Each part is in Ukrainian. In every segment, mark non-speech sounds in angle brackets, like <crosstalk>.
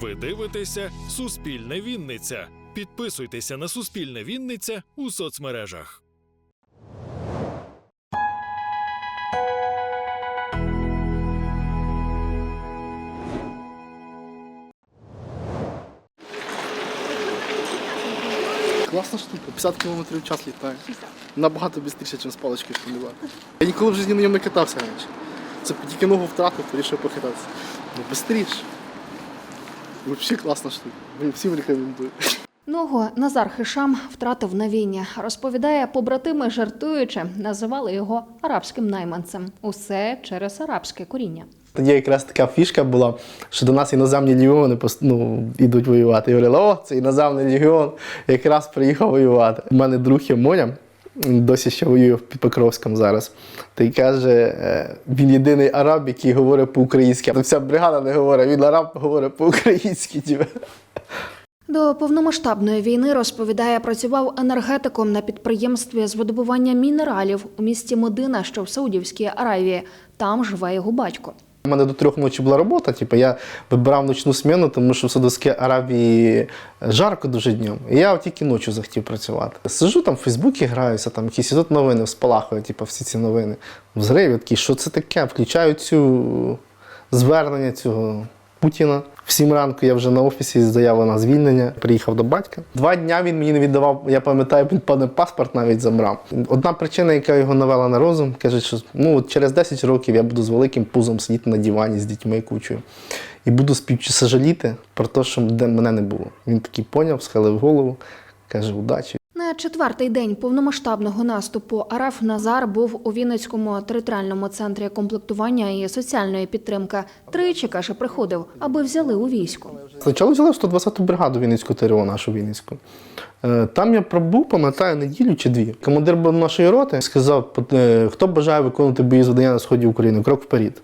Ви дивитеся Суспільне Вінниця. Підписуйтеся на Суспільне Вінниця у соцмережах. Класна штука, 50 км в час літає. Набагато швидше, ніж з паличкою стрілювати. Я ніколи в житті на ньому не катався раніше. Це тільки ногу втратив, вирішив похитатися. Ну, швидше. Взагалі класна штука. Блін, Всім рекомендую. Ногу Назар Хишам втратив на війні. Розповідає, побратими жартуючи, називали його арабським найманцем. Усе через арабське коріння. Тоді якраз така фішка була, що до нас іноземні легіони ну, йдуть воювати. І говорили, о, це іноземний легіон якраз приїхав воювати. У мене друг є Моня, досі ще воює під Покровськом зараз. Та й каже, е, він єдиний араб, який говорить по-українськи. Вся бригада не говорить, він араб говорить по-українськи. До повномасштабної війни розповідає, працював енергетиком на підприємстві з видобування мінералів у місті Медина, що в Саудівській Аравії. Там живе його батько. У мене до трьох ночі була робота, типу, я вибирав ночну зміну, тому що в Саудовській Аравії жарко дуже днем. І я тільки ночі захотів працювати. Сижу там в Фейсбуці граюся, там якісь тут новини спалахую, типу, всі ці новини. Взрив, такі, що це таке? Включаю цю звернення цього Путіна. В сім ранку я вже на офісі заява на звільнення. Приїхав до батька. Два дня він мені не віддавав, я пам'ятаю, він пане паспорт навіть забрав. Одна причина, яка його навела на розум, каже, що ну, через 10 років я буду з великим пузом сидіти на дивані з дітьми кучою. І буду співсажаліти про те, що мене не було. Він такий поняв, схилив голову, каже, удачі. Четвертий день повномасштабного наступу РФ Назар був у Вінницькому територіальному центрі комплектування і соціальної підтримки. Тричі каже, приходив, аби взяли у військо. Спочатку взяли в 120-ту бригаду Вінницьку ТРО, нашу Вінницьку. Е, Там я пробув, пам'ятаю, неділю чи дві. Командир нашої роти сказав, е, хто бажає виконувати бої завдання на сході України, крок вперед.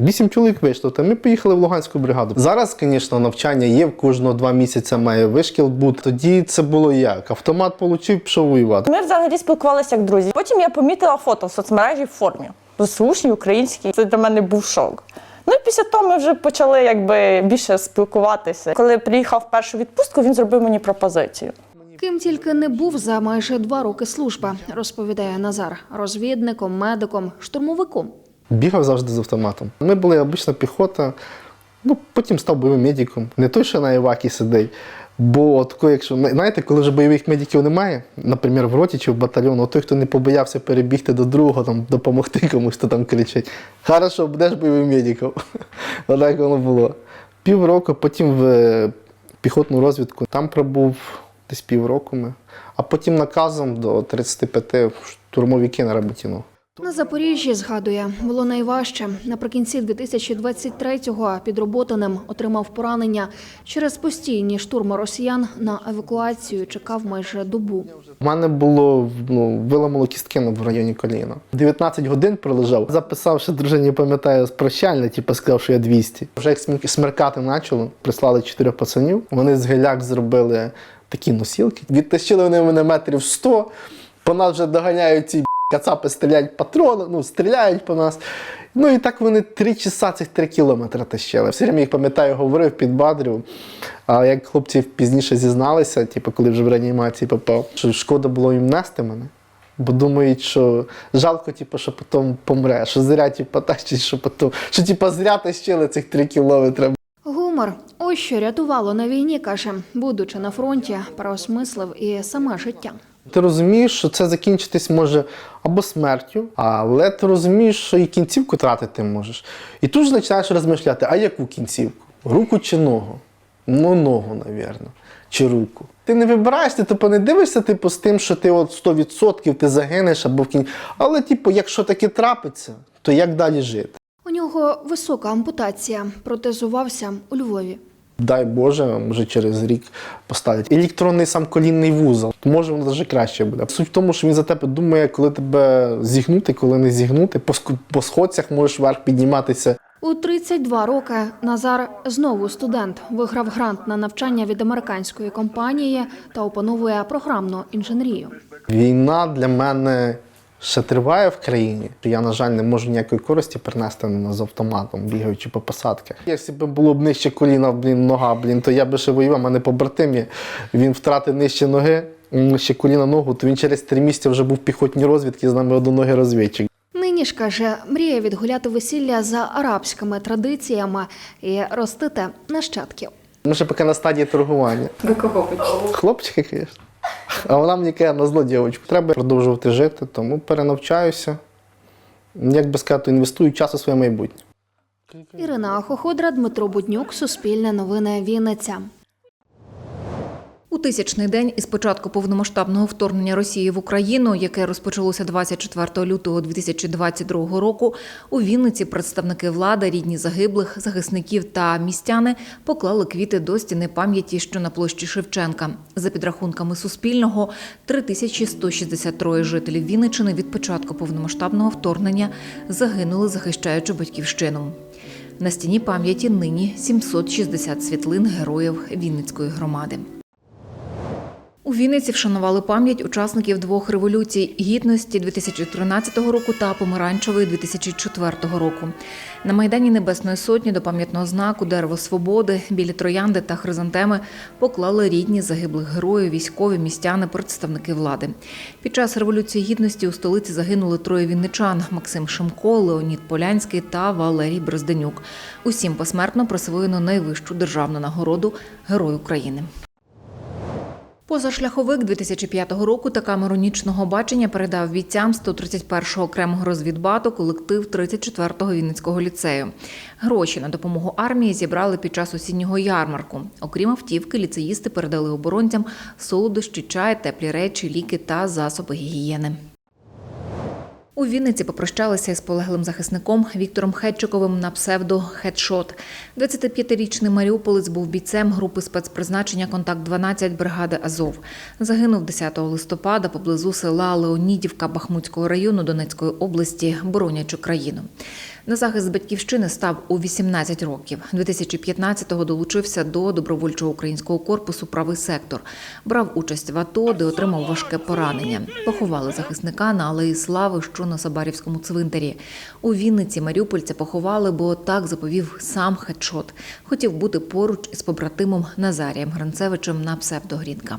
Вісім чоловік вийшло, та ми поїхали в Луганську бригаду. Зараз, звісно, навчання є, в кожного два місяці має вишкіл бути. Тоді це було як? Автомат отримав, пішов воювати. Ми взагалі спілкувалися як друзі. Потім я помітила фото в соцмережі в формі. ЗСУшній, українській. Це для мене був шок. Ну і після того ми вже почали якби більше спілкуватися. Коли приїхав в першу відпустку, він зробив мені пропозицію. Ким тільки не був за майже два роки служби, розповідає Назар, розвідником, медиком, штурмовиком. Бігав завжди з автоматом. Ми були обична піхота, ну потім став бойовим медиком. Не той, що на Івакі сидить. Бо от, якщо знаєте, коли вже бойових медиків немає, наприклад, в роті чи в батальйону, той, хто не побоявся перебігти до другого, там, допомогти комусь, хто там кричить. Хорошо, будеш бойовим медиком. <laughs> Отак воно було. Півроку, потім в е, піхотну розвідку. Там пробув десь півроку ми. А потім наказом до 35 в штурмовики на Работіно. На Запоріжжі згадує, було найважче. Наприкінці 2023-го під Роботиним отримав поранення. Через постійні штурми росіян на евакуацію чекав майже добу. У мене було ну, виламало кістки в районі коліна. 19 годин пролежав. Записав, що дружині пам'ятаю прощальне, типу сказав, що я 200. Вже як смер- смеркати почало, прислали чотирьох пацанів. Вони з геляк зробили такі носілки. Відтащили вони мене метрів 100. По нас вже доганяють ці кацапи, стріляють патрони, ну стріляють по нас. Ну і так вони три часа цих три кілометри тащили. Все время їх пам'ятаю, говорив, підбадрив. А як хлопці пізніше зізналися, типу, коли вже в реанімації попав, що шкода було їм нести мене. Бо думають, що жалко, типу, що потім помре, що зря типу, тащить, що потім, що типу, зря тащили цих три кілометри. Гумор ось що рятувало на війні, каже, будучи на фронті, переосмислив і саме життя. Ти розумієш, що це закінчитись може або смертю, але ти розумієш, що і кінцівку тратити можеш. І тут ж починаєш розмишляти, а яку кінцівку? Руку чи ногу? Ну, ногу, навірно. Чи руку. Ти не вибираєш, ти типу, не дивишся типу, з тим, що ти от 100% ти загинеш або в кінці. Але, типу, якщо таке трапиться, то як далі жити? У нього висока ампутація, протезувався у Львові. Дай Боже, може через рік поставлять електронний сам колінний вузол. Може воно навіть краще буде. Суть в тому, що він за тебе думає, коли тебе зігнути, коли не зігнути. По, сходцях можеш вверх підніматися. У 32 роки Назар знову студент, виграв грант на навчання від американської компанії та опановує програмну інженерію. Війна для мене ще триває в країні. Я, на жаль, не можу ніякої користі принести на- з автоматом, бігаючи по посадках. Якщо б було б нижче коліна, блін, нога, блін, то я би ще воював, У мене побратим є. Він втратив нижче ноги, нижче коліна ногу, то він через три місяці вже був в піхотній розвідці, з нами одноногий розвідчик. Нині ж каже, мріє відгуляти весілля за арабськими традиціями і ростити нащадків. Ми ще поки на стадії торгування. До кого хочете? Хлопчики, звісно. А вона мені каже, на зло дівчинку. Треба продовжувати жити, тому перенавчаюся. Як би сказати, інвестую час у своє майбутнє. Ірина Ахоходра, Дмитро Буднюк, Суспільне новини Вінниця. У тисячний день із початку повномасштабного вторгнення Росії в Україну, яке розпочалося 24 лютого 2022 року, у Вінниці представники влади, рідні загиблих, захисників та містяни поклали квіти до стіни пам'яті, що на площі Шевченка. За підрахунками Суспільного, 3163 жителів Вінничини від початку повномасштабного вторгнення загинули, захищаючи батьківщину. На стіні пам'яті нині 760 світлин героїв Вінницької громади. У Вінниці вшанували пам'ять учасників двох революцій гідності 2013 року та помаранчевої 2004 року. На майдані Небесної Сотні до пам'ятного знаку Дерево Свободи біля троянди та хризантеми поклали рідні загиблих героїв, військові, містяни, представники влади. Під час революції гідності у столиці загинули троє вінничан: Максим Шимко, Леонід Полянський та Валерій Брозденюк. Усім посмертно присвоєно найвищу державну нагороду Герой України. Позашляховик 2005 року та камеру нічного бачення передав бійцям 131-го окремого розвідбату колектив 34-го Вінницького ліцею. Гроші на допомогу армії зібрали під час осіннього ярмарку. Окрім автівки, ліцеїсти передали оборонцям солодощі, чай, теплі речі, ліки та засоби гігієни. У Вінниці попрощалися із полеглим захисником Віктором Хетчиковим на псевдо Хедшот. 25-річний маріуполець був бійцем групи спецпризначення Контакт 12 бригади Азов. Загинув 10 листопада поблизу села Леонідівка Бахмутського району Донецької області, боронячи країну. На захист батьківщини став у 18 років. 2015-го долучився до добровольчого українського корпусу Правий сектор. Брав участь в АТО, де отримав важке поранення. Поховали захисника на Алеї Слави, що на Сабарівському цвинтарі. У Вінниці Маріупольця поховали, бо так заповів сам Хедшот. Хотів бути поруч із побратимом Назарієм Гранцевичем на псевдогрінка.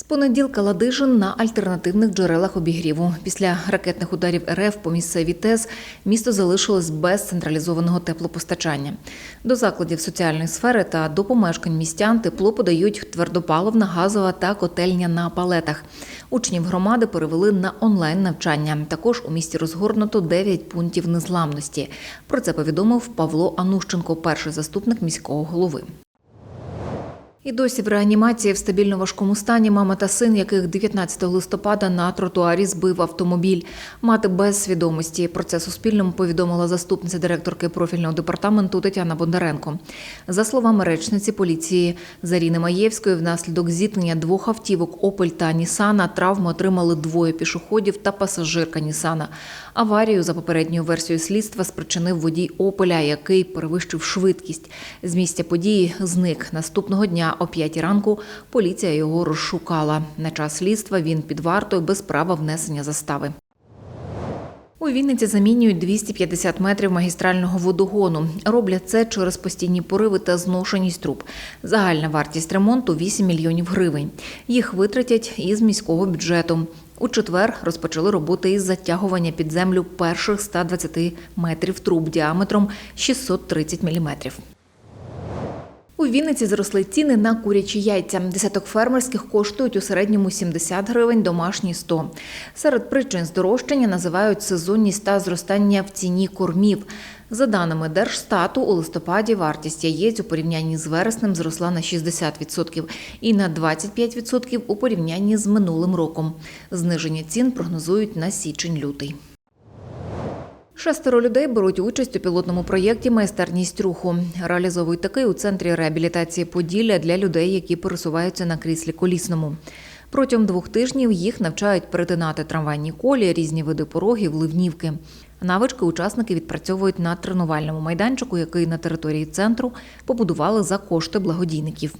З понеділка Ладижин на альтернативних джерелах обігріву. Після ракетних ударів РФ по місцевій ТЕС місто залишилось без централізованого теплопостачання. До закладів соціальної сфери та до помешкань містян тепло подають твердопаливна, газова та котельня на палетах. Учнів громади перевели на онлайн навчання. Також у місті розгорнуто 9 пунктів незламності. Про це повідомив Павло Анущенко, перший заступник міського голови. І досі в реанімації в стабільно важкому стані мама та син, яких 19 листопада на тротуарі збив автомобіль. Мати без свідомості. Про це Суспільному повідомила заступниця директорки профільного департаменту Тетяна Бондаренко. За словами речниці поліції Заріни Маєвської, внаслідок зіткнення двох автівок Опель та Нісана травми отримали двоє пішоходів та пасажирка Нісана. Аварію за попередньою версією слідства спричинив водій Опеля, який перевищив швидкість. З місця події зник. Наступного дня о 5 ранку поліція його розшукала. На час слідства він під вартою без права внесення застави. У Вінниці замінюють 250 метрів магістрального водогону. Роблять це через постійні пориви та зношеність труб. Загальна вартість ремонту 8 мільйонів гривень. Їх витратять із міського бюджету. У четвер розпочали роботи із затягування під землю перших 120 метрів труб діаметром 630 міліметрів. У Вінниці зросли ціни на курячі яйця. Десяток фермерських коштують у середньому 70 гривень, домашні 100. Серед причин здорожчання називають сезонність та зростання в ціні кормів. За даними Держстату, у листопаді вартість яєць у порівнянні з вереснем зросла на 60% і на 25% у порівнянні з минулим роком. Зниження цін прогнозують на січень-лютий. Шестеро людей беруть участь у пілотному проєкті Майстерність руху. Реалізовують такий у центрі реабілітації Поділля для людей, які пересуваються на кріслі колісному. Протягом двох тижнів їх навчають перетинати трамвайні колії, різні види порогів, ливнівки. Навички учасники відпрацьовують на тренувальному майданчику, який на території центру побудували за кошти благодійників.